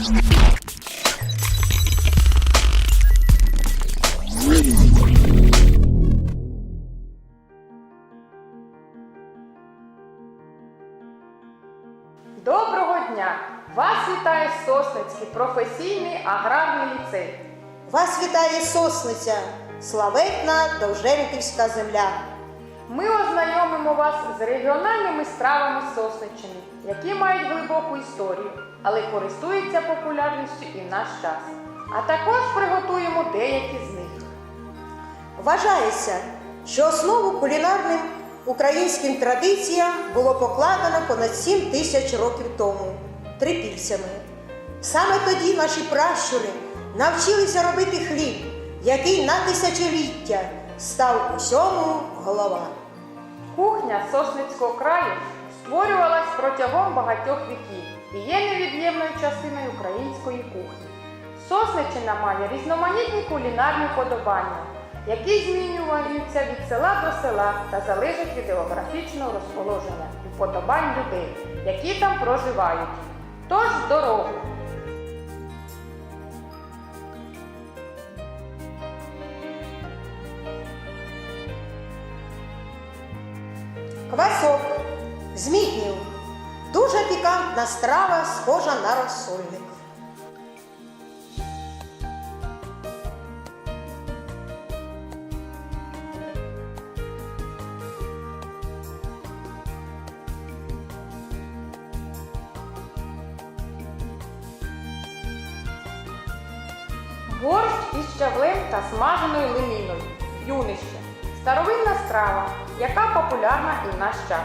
Доброго дня! Вас вітає Сосницький професійний аграрний ліцей. Вас вітає сосниця, славетна Довженківська земля. Ми ознайомимо вас з регіональними стравами Сосниччини, які мають глибоку історію, але користуються популярністю і в наш час. А також приготуємо деякі з них. Вважається, що основу кулінарним українським традиціям було покладено понад 7 тисяч років тому трипільцями. Саме тоді наші пращури навчилися робити хліб, який на тисячоліття став усьому голова. Кухня Сосницького краю створювалась протягом багатьох віків і є невід'ємною частиною української кухні. Сосниччина має різноманітні кулінарні подобання, які змінюються від села до села та залежать від географічного розположення і вподобань людей, які там проживають. Тож в Пікантна страва, схожа на розсольник. Борщ із щавлем та смаженою лиміною. Юнище. Старовинна страва, яка популярна і в наш час.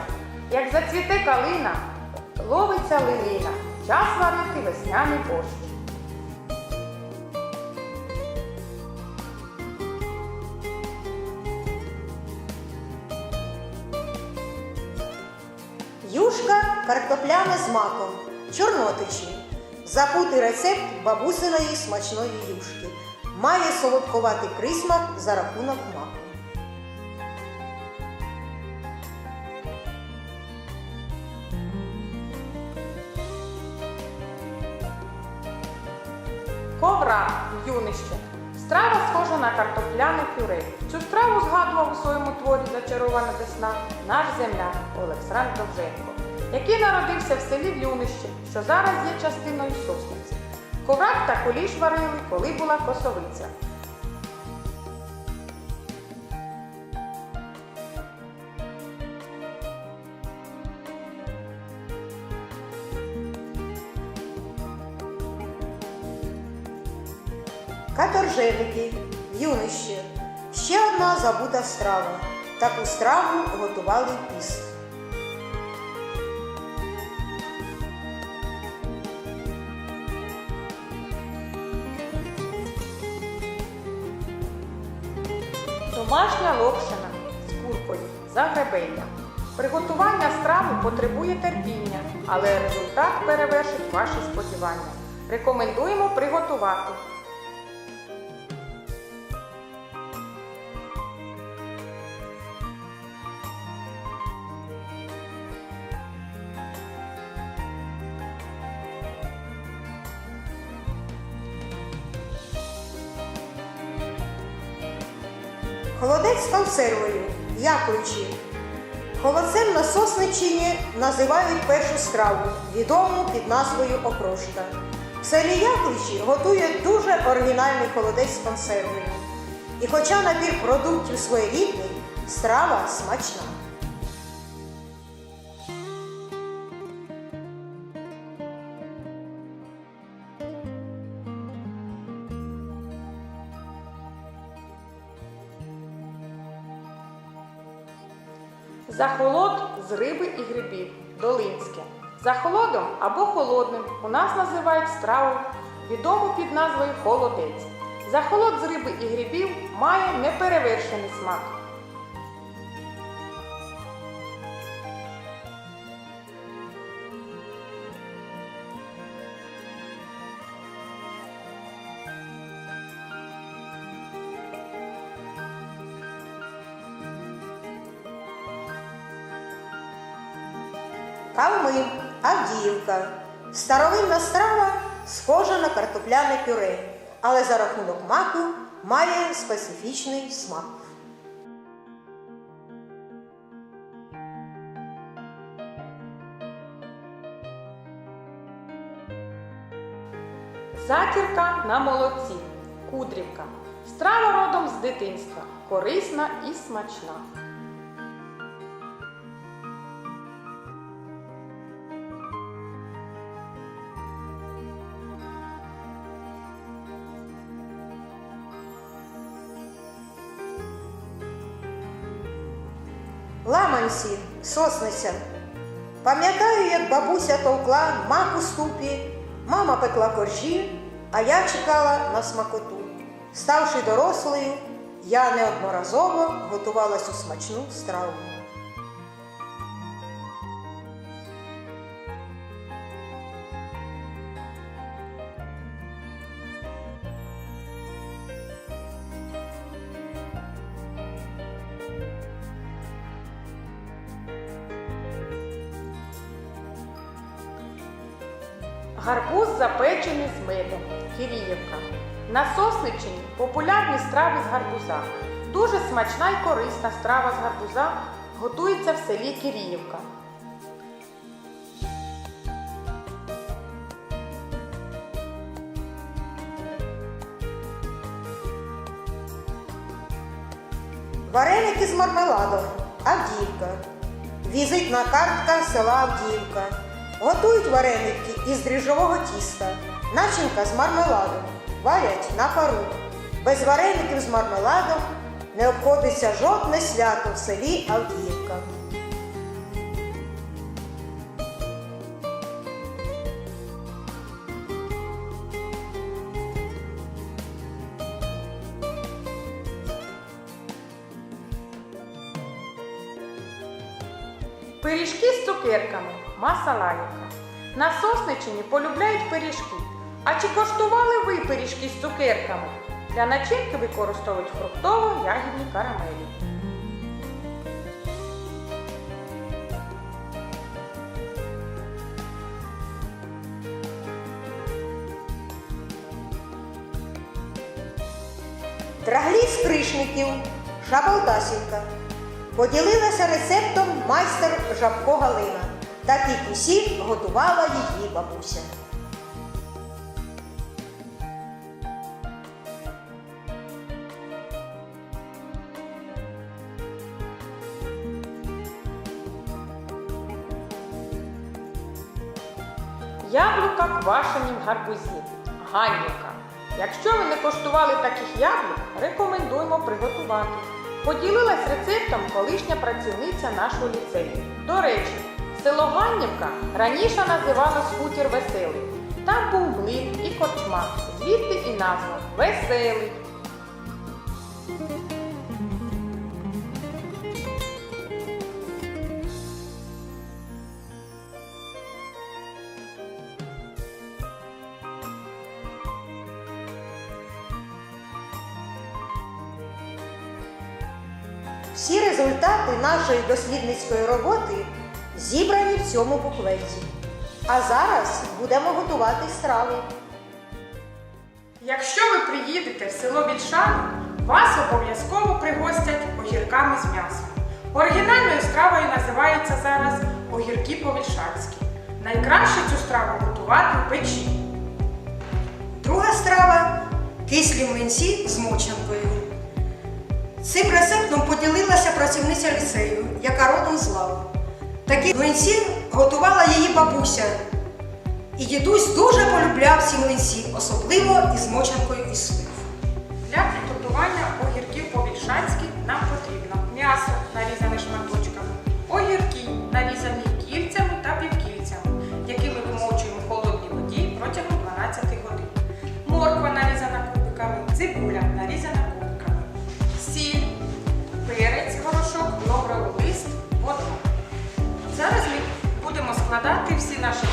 Як зацвіте калина, ловиться лилина. Час варити весняний борщ. Юшка картопляна з маком, чорнотичі. Забутий рецепт бабусиної смачної юшки. Має солодкуватий присмак за рахунок маку. Ковра юнище. Страва схожа на картопляне пюре. Цю страву згадував у своєму творі Зачарована весна наш земляк Олександр Довженко, який народився в селі В'юнище, що зараз є частиною Сосниці. Коврак та куліш варили, коли була косовиця. Каторженики, юнище. Ще одна забута страва. Таку страву готували в піст. Домашня локшина з куркою загребелья. Приготування страви потребує терпіння, але результат перевершить ваші сподівання. Рекомендуємо приготувати. З консервою, якуючи. Холодцем на Сосничині називають першу страву, відому під назвою окрошка. В селі Яковичі готують дуже оригінальний холодець з консервою. І хоча набір продуктів своєрідний, страва смачна. Захолод з риби і грибів долинське. Захолодом або холодним у нас називають страву, відому під назвою холодець. Захолод з риби і грибів має неперевершений смак. Калми, Авдіївка. Старовинна страва, схожа на картопляне пюре, але за рахунок маку має специфічний смак. Затірка на молоці. Кудрівка. Страва родом з дитинства. Корисна і смачна. Ламанці, сосниця. Пам'ятаю, як бабуся товкла мак у ступі, мама пекла коржі, а я чекала на смакоту. Ставши дорослою, я неодноразово готувалась у смачну страву. Гарбуз запечений з медом. Киріївка. На Сосниччині популярні страви з гарбуза. Дуже смачна і корисна страва з гарбуза готується в селі Киріївка. Вареники з мармеладом. Авдіївка. Візитна картка села Авдіївка. Готують вареники із дріжджового тіста. Начинка з мармеладом. Варять на пару. Без вареників з мармеладом не обходиться жодне свято в селі Авдіївка. Пиріжки з цукерками. Масалаївка. На Сосниччині полюбляють пиріжки. А чи коштували ви пиріжки з цукерками? Для начинки використовують фруктово-ягідні карамелі. Драглі з. Шабалдасівка. Поділилася рецептом майстер Жабко Галина. Так і усі готувала її бабуся. Яблука квашені в гарбузі. Ганнівка. Якщо ви не коштували таких яблук, рекомендуємо приготувати. Поділилась рецептом колишня працівниця нашого ліцею. До речі, село Ганнівка раніше називалось хутір веселий. Там був млин і корчма, звідти і назва Веселий. Всі результати нашої дослідницької роботи зібрані в цьому буклеті. А зараз будемо готувати страви. Якщо ви приїдете в село Більшани, вас обов'язково пригостять огірками з м'ясом. Оригінальною стравою називається зараз огірки по-вільшанськи. Найкраще цю страву готувати в печі. Друга страва кислі млинці з мочанкою. Цим рецептом поділилася працівниця ліцею, яка родом з Лав. Такі млинці готувала її бабуся. І дідусь дуже полюбляв ці млинці, особливо із мочанкою із слив. Для приготування огірків нам будемо всі наші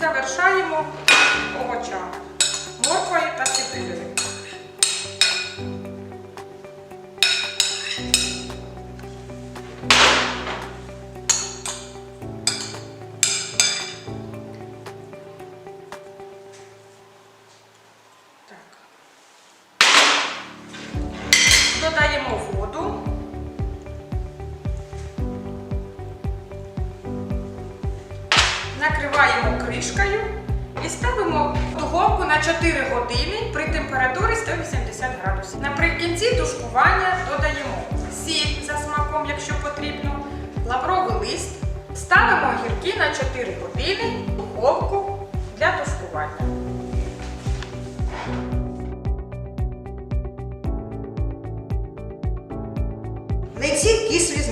завершаємо овочами, морквою та цибулею. Накриваємо кришкою і ставимо духовку на 4 години при температурі 180 градусів. Наприкінці тушкування додаємо сіль за смаком, якщо потрібно, лавровий лист. Ставимо огірки на 4 години в духовку для тушкування. Млинці кислі з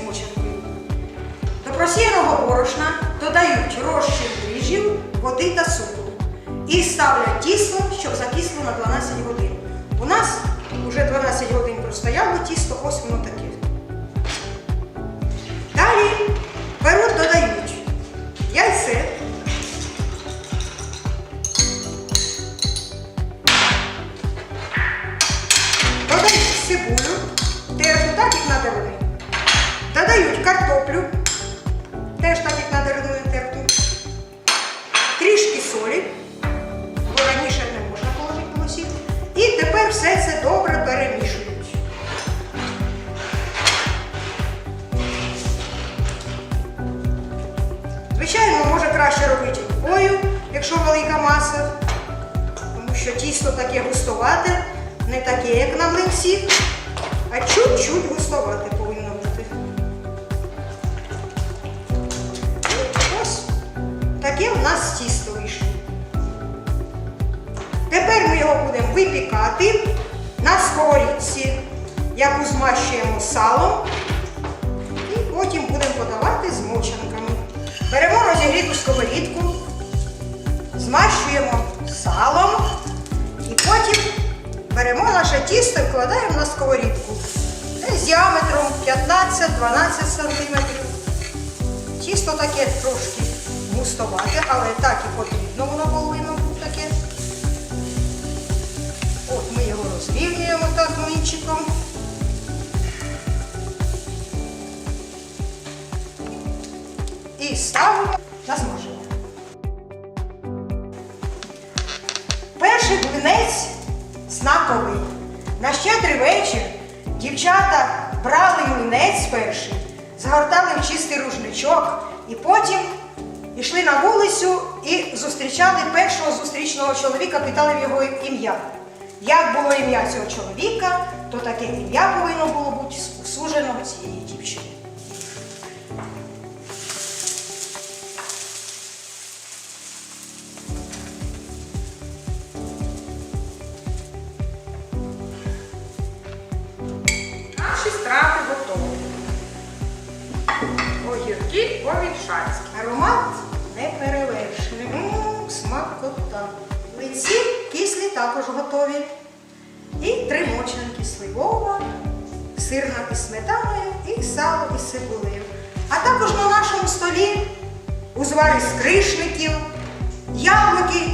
просіяного борошна додають розчин дріжджів, води та цукру. І ставлять тісто, щоб закисло на 12 годин. У нас вже 12 годин простояло тісто, ось воно таке. Далі беруть, додають таке в нас тісто вийшло. Тепер ми його будемо випікати на сковорідці, яку змащуємо салом. І потім будемо подавати з мочанками. Беремо розігріту сковорідку, змащуємо салом і потім беремо наше тісто і вкладаємо на сковорідку. Десь діаметром 15-12 см. Тісто таке трошки густовате, але так і потрібно воно повинно бути таке. От ми його розрівнюємо так млинчиком. І ставимо на смаження. Перший блинець знаковий. На щедрий вечір дівчата брали млинець перший, згортали в чистий рушничок і потім йшли на вулицю і зустрічали першого зустрічного чоловіка, питали в його ім'я. Як було ім'я цього чоловіка, то таке ім'я повинно було бути сужено цієї дівчини. Наші страви готові. Огірки по-вільшанськи. Аромат також готові. І три мочанки сливова, сирна із сметаною і сало із цибулею. А також на нашому столі узвари з кришників, яблуки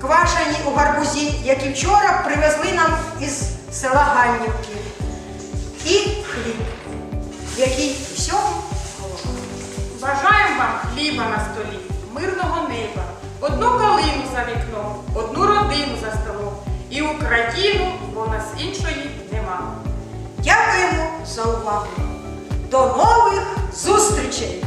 квашені у гарбузі, які вчора привезли нам із села Ганнівки. І хліб, який усьому голова. Бажаємо вам хліба на столі, мирного неба, одну калину за вікном, одну родину за столом і Україну, бо нас іншої нема. Дякуємо за увагу. До нових зустрічей!